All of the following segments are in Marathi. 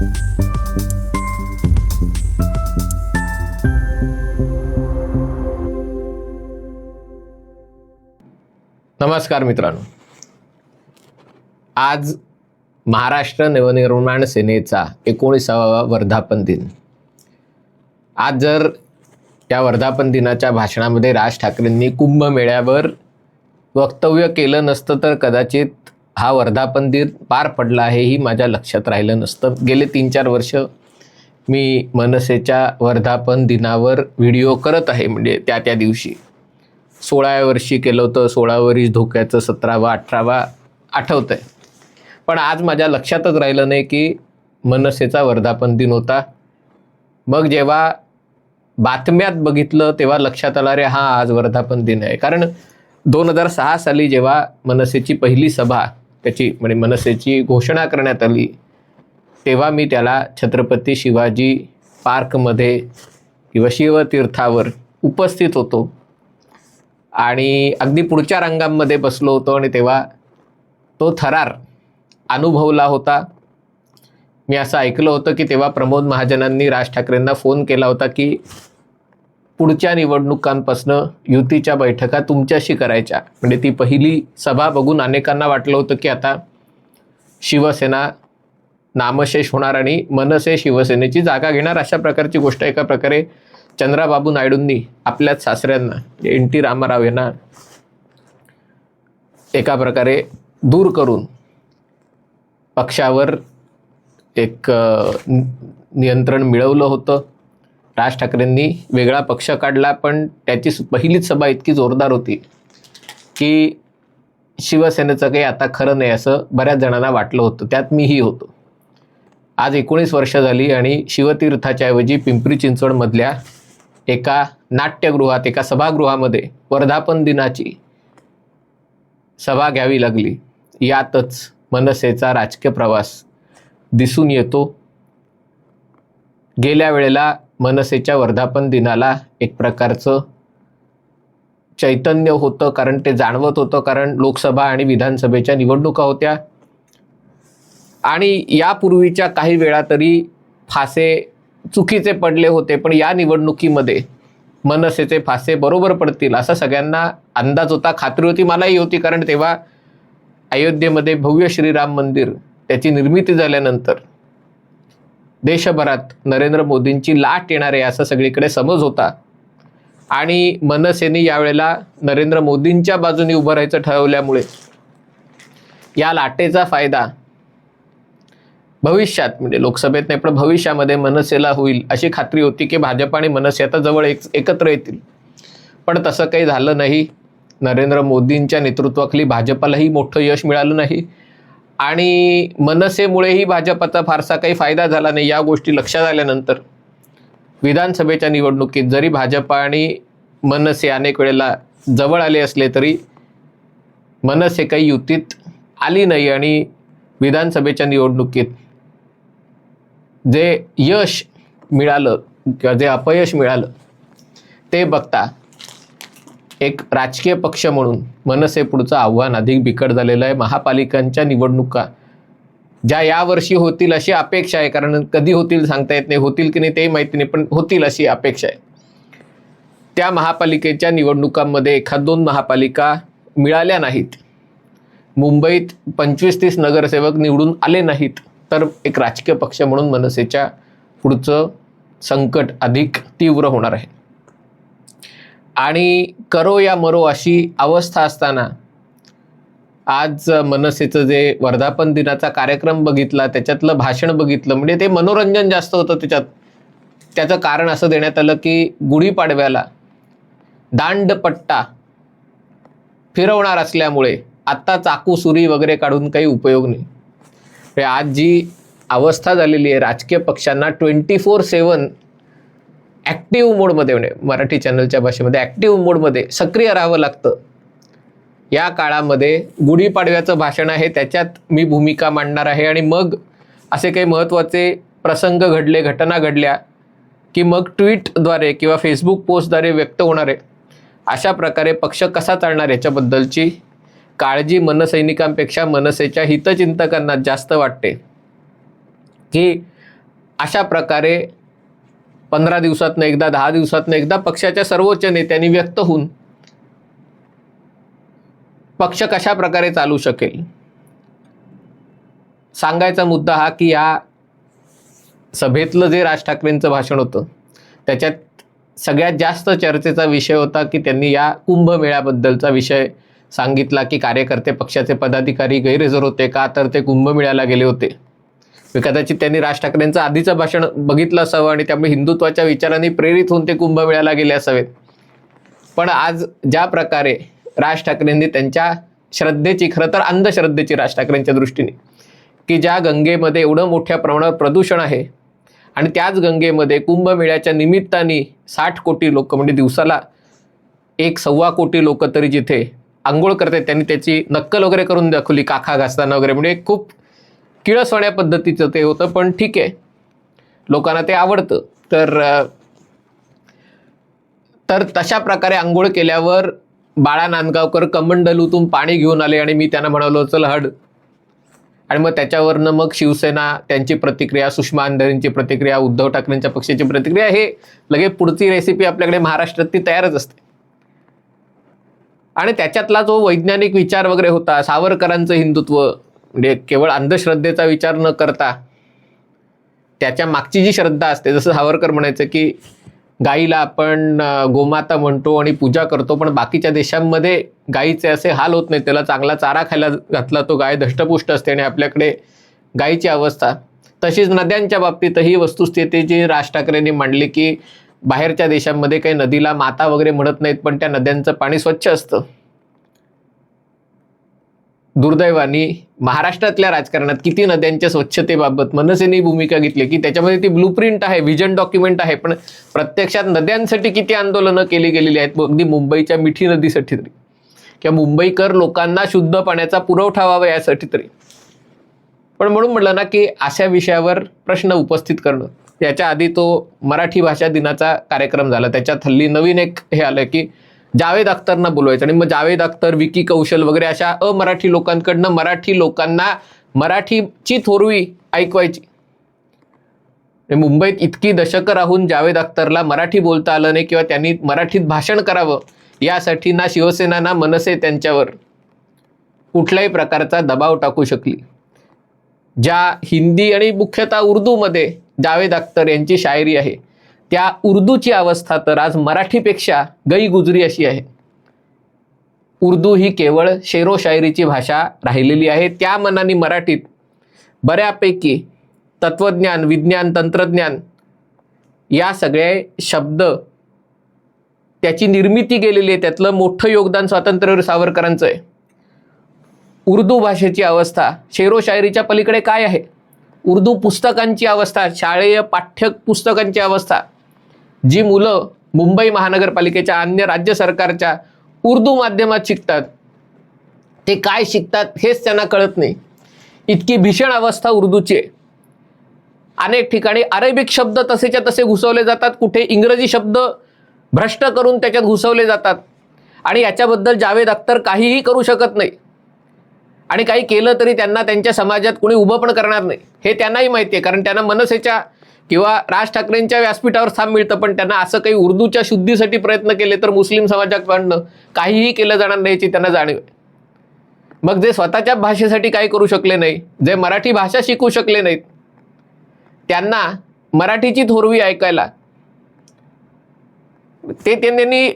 नमस्कार मित्रांनो. आज महाराष्ट्र नवनिर्माण सेनेचा एकोणीसावा वर्धापन दिन. आज जर या वर्धापन दिनाच्या भाषणामध्ये राज ठाकरेंनी कुंभमेळ्यावर वक्तव्य केलं नसतं तर कदाचित हा वर्धापन दिन पार पडला आहे ही माझ्या लक्षात राहिलं नसतं. गेले तीन चार वर्ष मी मनसेच्या वर्धापन दिनावर व्हिडिओ करत आहे म्हणजे त्या त्या दिवशी. सोळाव्या वर्षी केलं होतं सोळावरीच धोक्याचं सतरावा अठरावा आठवतं आहे पण आज माझ्या लक्षातच राहिलं नाही की मनसेचा वर्धापन दिन होता. मग जेव्हा बातम्यात बघितलं तेव्हा लक्षात आलं रे हा आज वर्धापन दिन आहे. कारण दोन हजार सहा साली जेव्हा मनसेची पहिली सभा त्याची म्हणजे मनसेची घोषणा करण्यात आली. तेव्हा मी त्याला छत्रपती शिवाजी पार्कमध्ये किंवा शिवतीर्थावर उपस्थित होतो. आणि अगदी पुढच्या रंगांमध्ये बसलो होतो आणि तेव्हा तो थरार अनुभवला होता. मी असं ऐकलं होतं की तेव्हा प्रमोद महाजनांनी राज ठाकरेंना फोन केला होता की पुढच्या निवडणुकांपासनं युतीच्या बैठका तुमच्याशी करायच्या. म्हणजे ती पहिली सभा बघून अनेकांना वाटलं होतं की आता शिवसेना नामशेष होणार आणि मनसे शिवसेनेची जागा घेणार. अशा प्रकारची गोष्ट एका प्रकारे चंद्राबाबू नायडूंनी आपल्याच सासऱ्यांना एन टी रामाराव यांना एका प्रकारे दूर करून पक्षावर एक नियंत्रण मिळवलं होतं. राज ठाकरेंनी वेगळा पक्ष काढला पण त्याची पहिलीच सभा इतकी जोरदार होती की शिवसेनेचं काही आता खरं नाही असं बऱ्याच जणांना वाटलं होतं. त्यात मीही होतो. आज एकोणीस वर्ष झाली आणि शिवतीर्थाच्या ऐवजी पिंपरी चिंचवडमधल्या एका नाट्यगृहात एका सभागृहामध्ये वर्धापन दिनाची सभा घ्यावी लागली. यातच मनसेचा राजकीय प्रवास दिसून येतो. गेल्या वेळेला मनसेच्या वर्धापन दिनाला एक प्रकारचं चैतन्य होतं कारण ते जाणवत होतं कारण लोकसभा आणि विधानसभेच्या निवडणुका होत्या. आणि यापूर्वीच्या काही वेळा तरी फासे चुकीचे पडले होते पण या निवडणुकीमध्ये मनसेचे फासे बरोबर पडतील असा सगळ्यांना अंदाज होता. खात्री होती मलाही होती कारण तेव्हा अयोध्येमध्ये भव्य श्रीराम मंदिर त्याची निर्मिती झाल्यानंतर देशभरात नरेंद्र मोदींची लाट येणार आहे असं सगळीकडे समज होता. आणि मनसेने यावेळेला नरेंद्र मोदींच्या बाजूने उभं राहायचं ठरवल्यामुळे या लाटेचा फायदा भविष्यात म्हणजे लोकसभेत नाही पण भविष्यामध्ये मनसेला होईल अशी खात्री होती की भाजप आणि मनसे आता जवळ एक एकत्र येतील. पण तसं काही झालं नाही. नरेंद्र मोदींच्या नेतृत्वाखाली भाजपालाही मोठं यश मिळालं नाही. आणि मनसेमुळेही भाजपाचा फारसा काही फायदा झाला नाही या गोष्टी लक्षात आल्यानंतर विधानसभेच्या निवडणुकीत जरी भाजप आणि मनसे अनेक वेळेला जवळ आले असले तरी मनसे काही युतीत आली नाही आणि विधानसभेच्या निवडणुकीत जे यश मिळालं किंवा जे अपयश मिळालं ते बघता एक राजकीय पक्ष म्हणून मनसे पुढचं आव्हान अधिक बिकट झालेलं आहे. महापालिकांच्या निवडणुका ज्या यावर्षी होतील अशी अपेक्षा आहे. कारण कधी होतील सांगता येत नाही. होतील की नाही तेही माहिती नाही पण होतील अशी अपेक्षा आहे. त्या महापालिकेच्या निवडणुकांमध्ये एखाद दोन महापालिका मिळाल्या नाहीत. मुंबईत पंचवीस तीस नगरसेवक निवडून आले नाहीत. तर एक राजकीय पक्ष म्हणून मनसेच्या पुढचं संकट अधिक तीव्र होणार आहे. आणि करो या मरो अशी अवस्था असताना आज मनसेचं जे वर्धापन दिनाचा कार्यक्रम बघितला त्याच्यातलं भाषण बघितलं म्हणजे ते मनोरंजन जास्त होतं त्याच्यात. त्याचं कारण असं देण्यात आलं की गुढीपाडव्याला दांडपट्टा फिरवणार असल्यामुळे आत्ता चाकू सुरी वगैरे काढून काही उपयोग नाही. म्हणजे आज जी अवस्था झालेली आहे राजकीय पक्षांना ट्वेंटी फोर सेवन ॲक्टिव्ह मोडमध्ये म्हणजे मराठी चॅनलच्या भाषेमध्ये ॲक्टिव्ह मोडमध्ये सक्रिय राहावं लागतं. या काळामध्ये गुढीपाडव्याचं भाषण आहे त्याच्यात मी भूमिका मांडणार आहे आणि मग असे काही महत्त्वाचे प्रसंग घडले घटना घडल्या की मग ट्विटद्वारे किंवा फेसबुक पोस्टद्वारे व्यक्त होणारे. अशा प्रकारे पक्ष कसा चालणार याच्याबद्दलची काळजी मनसैनिकांपेक्षा मनसेच्या हितचिंतकांना जास्त वाटते. की अशा प्रकारे पंधरा दिवसातनं एकदा दहा दिवसातनं एकदा पक्षाच्या सर्वोच्च नेत्यांनी व्यक्त होऊन पक्ष कशा प्रकारे चालू शकेल? सांगायचा मुद्दा हा की या सभेतलं जे राज ठाकरेंचं भाषण होतं त्याच्यात सगळ्यात जास्त चर्चेचा विषय होता की त्यांनी या कुंभमेळ्याबद्दलचा विषय सांगितला की कार्यकर्ते पक्षाचे पदाधिकारी गैरहजर होते का तर ते कुंभमेळ्याला गेले होते. कदाचित त्यांनी राज ठाकरेंचं आधीचं भाषण बघितलं असावं आणि त्यामुळे हिंदुत्वाच्या विचारांनी प्रेरित होऊन ते कुंभमेळ्याला गेले असावेत. पण आज ज्या प्रकारे राज ठाकरेंनी त्यांच्या श्रद्धेची खरं तर अंधश्रद्धेची राज ठाकरेंच्या दृष्टीने की ज्या गंगेमध्ये एवढं मोठ्या प्रमाणावर प्रदूषण आहे आणि त्याच गंगेमध्ये कुंभमेळ्याच्या निमित्ताने साठ कोटी लोक म्हणजे दिवसाला एक सव्वा कोटी लोक तरी जिथे आंघोळ करतात त्यांनी त्याची नक्कल वगैरे करून दाखवली काखा घासताना वगैरे म्हणजे खूप किळसवाण्या पद्धतीचं ते होतं पण ठीक आहे. लोकांना ते आवडतं. तर तर तशा प्रकारे आंघोळ केल्यावर बाळा नांदगावकर कमंडलूतून पाणी घेऊन आले आणि मी त्यांना म्हणालो चल हड आणि मग त्याच्यावरनं मग शिवसेना त्यांची प्रतिक्रिया सुषमा अंधारेंची प्रतिक्रिया उद्धव ठाकरेंच्या पक्षाची प्रतिक्रिया हे लगेच पुढची रेसिपी आपल्याकडे महाराष्ट्रात ती तयारच असते. आणि त्याच्यातला जो वैज्ञानिक विचार वगैरे होता सावरकरांचं हिंदुत्व म्हणजे केवळ अंधश्रद्धेचा विचार न करता त्याच्या मागची जी श्रद्धा असते जसं सावरकर म्हणायचं की गाईला आपण गोमाता म्हणतो आणि पूजा करतो पण बाकीच्या देशांमध्ये गाईचे असे हाल होत नाही त्याला चांगला चारा खायला घातला तो गाय धष्टपुष्ट असते आणि आपल्याकडे गाईची अवस्था. तशीच नद्यांच्या बाबतीतही वस्तुस्थिती जी राज ठाकरेंनी मांडली की बाहेरच्या देशांमध्ये काही नदीला माता वगैरे म्हणत नाहीत पण त्या नद्यांचं पाणी स्वच्छ असतं. दुर्दैवानी महाराष्ट्रातल्या राजकारणात किती नद्यांच्या स्वच्छतेबाबत मनसेने भूमिका घेतली की त्याच्यामध्ये ती ब्लूप्रिंट आहे व्हिजन डॉक्युमेंट आहे. पण प्रत्यक्षात नद्यांसाठी किती आंदोलनं केली गेलेली आहेत अगदी मुंबईच्या मिठी नदीसाठी तरी. किंवा मुंबईकर लोकांना शुद्ध पाण्याचा पुरवठा व्हावा यासाठी तरी. पण म्हणून म्हटलं ना की अशा विषयावर प्रश्न उपस्थित करणं. याच्या आधी तो मराठी भाषा दिनाचा कार्यक्रम झाला. त्याच्यात हल्ली नवीन एक हे आलं की जावेद अख्तरना बोलवायचं. आणि मग जावेद अख्तर विकी कौशल वगैरे अशा अमराठी लोकांकडनं मराठी लोकांना मराठीची थोरवी ऐकवायची. मुंबईत इतकी दशकं राहून जावेद अख्तरला मराठी बोलता आलं नाही किंवा त्यांनी मराठीत भाषण करावं यासाठी ना शिवसेना ना मनसे त्यांच्यावर कुठल्याही प्रकारचा दबाव टाकू शकली. ज्या हिंदी आणि मुख्यतः उर्दूमध्ये जावेद अख्तर यांची शायरी आहे त्या उर्दूची अवस्था तर आज मराठीपेक्षा गईगुजरी अशी आहे. उर्दू ही केवळ शेरो शायरीची भाषा राहिलेली आहे. त्या मनाने मराठीत बऱ्यापैकी तत्वज्ञान विज्ञान तंत्रज्ञान या सगळे शब्द त्याची निर्मिती केलेली आहे. त्यातलं मोठं योगदान स्वातंत्र्यवीर सावरकरांचं आहे. उर्दू भाषेची अवस्था शेरो शायरीच्या पलीकडे काय आहे? उर्दू पुस्तकांची अवस्था शाळेय पाठ्य पुस्तकांची अवस्था जी मुलं मुंबई महानगरपालिकेच्या अन्य राज्य सरकारच्या उर्दू माध्यमात शिकतात ते काय शिकतात हेच त्यांना कळत नाही. इतकी भीषण अवस्था उर्दूची आहे. अनेक ठिकाणी अरेबिक शब्द तसेच्या तसे घुसवले जातात कुठे इंग्रजी शब्द भ्रष्ट करून त्याच्यात घुसवले जातात. आणि याच्याबद्दल जावेद अख्तर काहीही करू शकत नाही. आणि काही केलं तरी त्यांना त्यांच्या समाजात कोणी उभं पण करणार नाही. हे त्यांनाही माहिती आहे कारण त्यांना मनसेच्या किंवा राज ठाकरेंच्या व्यासपीठावर स्थान मिळतं पण त्यांना असं काही उर्दूच्या शुद्धीसाठी प्रयत्न केले तर मुस्लिम समाजाकडनं काहीही केलं जाणार नाही याची त्यांना जाणीव आहे. मग जे स्वतःच्या भाषेसाठी काही करू शकले नाही जे मराठी भाषा शिकू शकले नाहीत त्यांना मराठीची थोरवी ऐकायला ते त्यांनी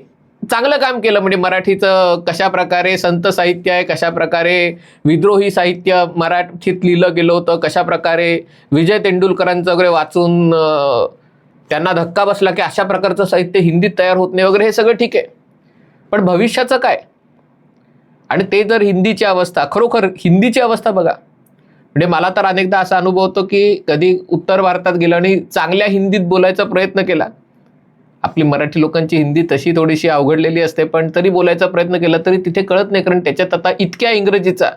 चांगलं काम केलं. म्हणजे मराठीचं कशा प्रकारे संत साहित्य आहे कशा प्रकारे विद्रोही साहित्य मराठीत लिहिलं गेलं होतं कशा प्रकारे विजय तेंडुलकरांचं वगैरे वाचून त्यांना धक्का बसला की अशा प्रकारचं साहित्य हिंदीत तयार होत नाही वगैरे हे सगळं ठीक आहे. पण भविष्याचं काय? आणि ते जर हिंदीची अवस्था खरोखर हिंदीची अवस्था बघा. म्हणजे मला तर अनेकदा असा अनुभव होतो की कधी उत्तर भारतात गेलं आणि चांगल्या हिंदीत बोलायचा प्रयत्न केला. आपली मराठी लोकांची हिंदी तशी थोडीशी अवघडलेली असते पण तरी बोलायचा प्रयत्न केला तरी तिथे कळत नाही कारण त्याच्यात आता इतक्या इंग्रजीचा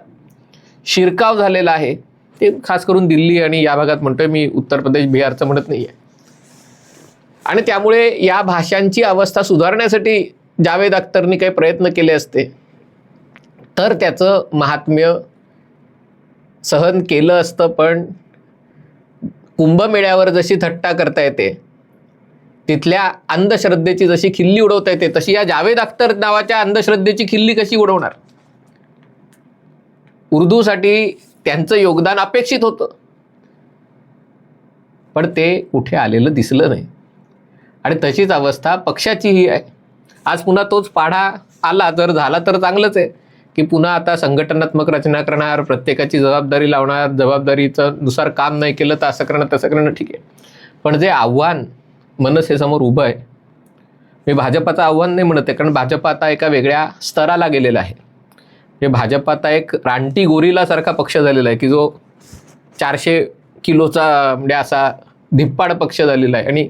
शिरकाव झालेला आहे. ते खास करून दिल्ली आणि या भागात म्हणतोय मी उत्तर प्रदेश बिहारचं म्हणत नाही आहे आणि त्यामुळे या भाषांची अवस्था सुधारण्यासाठी जावेद अख्तरनी काही प्रयत्न केले असते. तर त्याचं महात्म्य सहन केलं असतं पण कुंभमेळ्यावर जशी थट्टा करता येते तिथल्या अंधश्रद्धेची जशी खिल्ली उडवता येते तशी या जावेद अख्तर नावाच्या अंधश्रद्धेची खिल्ली कशी उडवणार? उर्दूसाठी त्यांचं योगदान अपेक्षित होतं. पण ते कुठे आलेलं दिसलं नाही. आणि तशीच अवस्था पक्षाचीही आहे. आज पुन्हा तोच पाढा आला जर झाला तर चांगलंच आहे. की पुन्हा आता संघटनात्मक रचना करणार प्रत्येकाची जबाबदारी लावणार जबाबदारीचं नुसार काम नाही केलं तर असं करणं तसं करणं ठीक आहे. पण जे आव्हान मनसेसमोर उभं आहे. मी भाजपाचं आव्हान नाही म्हणत आहे कारण भाजप आता एका वेगळ्या स्तराला गेलेला आहे. म्हणजे भाजप आता एक रानटी गोरिलासारखा पक्ष झालेला आहे की जो चारशे किलोचा म्हणजे असा धिप्पाड पक्ष झालेला आहे. आणि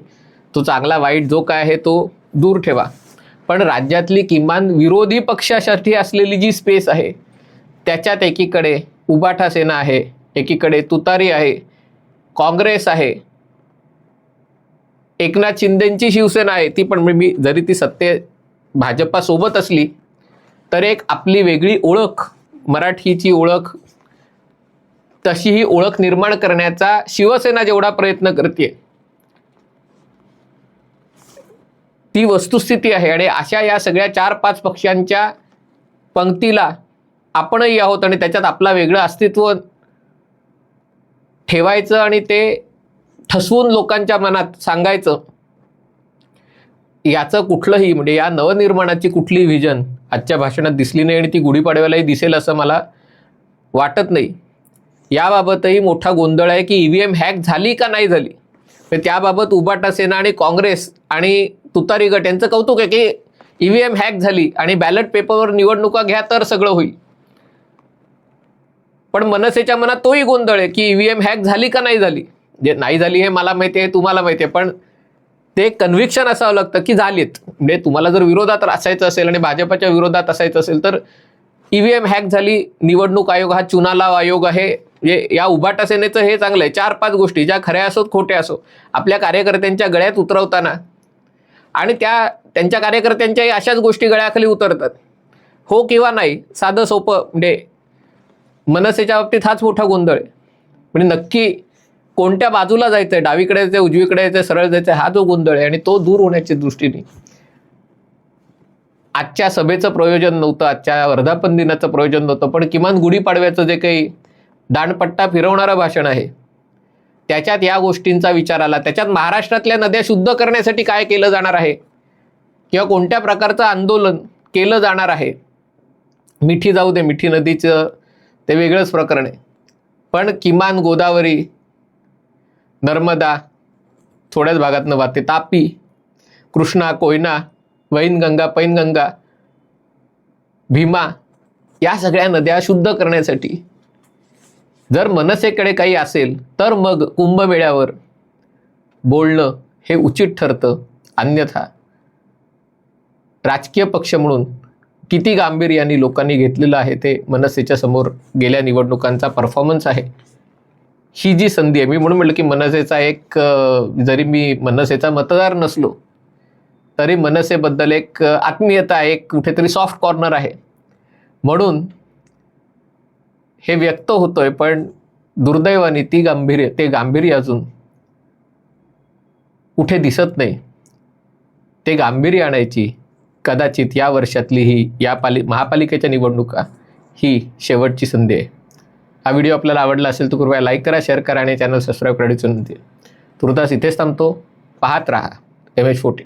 तो चांगला वाईट जो काय आहे तो दूर ठेवा. पण राज्यातली किमान विरोधी पक्षासाठी असलेली जी स्पेस आहे त्याच्यात एकीकडे उबाठा सेना आहे एकीकडे तुतारी आहे काँग्रेस आहे एकनाथ शिंदेची शिवसेना आहे ती पण मी जरी ती सत्ते भाजपासोबत असली तर एक आपली वेगळी ओळख मराठीची ओळख तशी ही ओळख निर्माण करण्याचा शिवसेना जेवढा प्रयत्न करते ती वस्तुस्थिती आहे. आणि अशा या सगळ्या चार पाच पक्षांच्या पंक्तीला आपणही आहोत आणि त्याच्यात आपला वेगळं अस्तित्व ठेवायचं आणि ते ठसवून लोकांच्या मनात सांगायचं याचं कुठलंही म्हणजे या नवनिर्माणाची कुठली व्हिजन आजच्या भाषणात दिसली नाही आणि ती गुढीपाडव्यालाही दिसेल असं मला वाटत नाही. याबाबतही मोठा गोंधळ आहे की ई व्ही एम हॅक झाली का नाही झाली? तर त्याबाबत उबाटा सेना आणि काँग्रेस आणि तुतारी गट यांचं कौतुक आहे की ई व्ही एम हॅक झाली आणि बॅलेट पेपरवर निवडणुका घ्या तर सगळं होईल. पण मनसेच्या मनात तोही गोंधळ आहे की व्ही एम हॅक झाली का नाही झाली? जे नाही झाली हे मला माहिती आहे तुम्हाला माहिती आहे पण ते कन्व्हिक्शन असावं लागतं की झालीत. म्हणजे तुम्हाला जर विरोधात असायचं असेल आणि भाजपाच्या विरोधात असायचं असेल तर ईव्हीएम हॅक झाली निवडणूक आयोग हा चुनालाव आयोग आहे. या उभाटा सेनेचं हे चांगलं आहे. चार पाच गोष्टी ज्या खऱ्या असोत खोट्या असो आपल्या कार्यकर्त्यांच्या गळ्यात उतरवताना आणि त्या त्यांच्या कार्यकर्त्यांच्याही अशाच गोष्टी गळ्याखाली उतरतात. हो किंवा नाही साधं सोपं म्हणजे मनसेच्या बाबतीत हाच मोठा गोंधळ आहे. म्हणजे नक्की कोणत्या बाजूला जायचं आहे डावीकडे जायचंय उजवीकडे जायचंय सरळ जायचं हा जो गोंधळ आहे आणि तो दूर होण्याच्या दृष्टीने. आजच्या सभेचं प्रयोजन नव्हतं आजच्या वर्धापन दिनाचं प्रयोजन नव्हतं पण किमान गुढीपाडव्याचं जे काही दांडपट्टा फिरवणारं भाषण आहे त्याच्यात या गोष्टींचा विचार आला. त्याच्यात महाराष्ट्रातल्या नद्या शुद्ध करण्यासाठी काय केलं जाणार आहे? किंवा कोणत्या प्रकारचं आंदोलन केलं जाणार आहे? मिठी जाऊ दे मिठी नदीचं ते वेगळंच प्रकरण आहे. पण किमान गोदावरी नर्मदा थोड्याच भागातनं वाहते. तापी कृष्णा कोयना वैनगंगा पैनगंगा भीमा या सगळ्या नद्या शुद्ध करण्यासाठी जर मनसेकडे काही असेल तर मग कुंभमेळ्यावर बोलणं हे उचित ठरतं. अन्यथा राजकीय पक्ष म्हणून किती गांभीर्याने लोकांनी घेतलेलं आहे ते मनसेच्या समोर गेल्या निवडणुकांचा परफॉर्मन्स आहे. ही जी संधी आहे मी म्हणून म्हटलं की मनसेचा एक जरी मी मनसेचा मतदार नसलो तरी मनसेबद्दल एक आत्मीयता आहे एक कुठेतरी सॉफ्ट कॉर्नर आहे. म्हणून हे व्यक्त होतोय पण दुर्दैवाने ती गांभीर्य ते गांभीर्य अजून कुठे दिसत नाही. ते गांभीर्य आणायची कदाचित या वर्षातली ही या पाली महापालिकेच्या निवडणुका ही शेवटची संधी आहे. हा व्हिडिओ आपल्याला आवडला असेल तर कृपया लाईक करा शेअर करा आणि चॅनल सबस्क्राईब करायची विनंती तुर्तास इथेच थांबतो. पाहत राहा. M H forty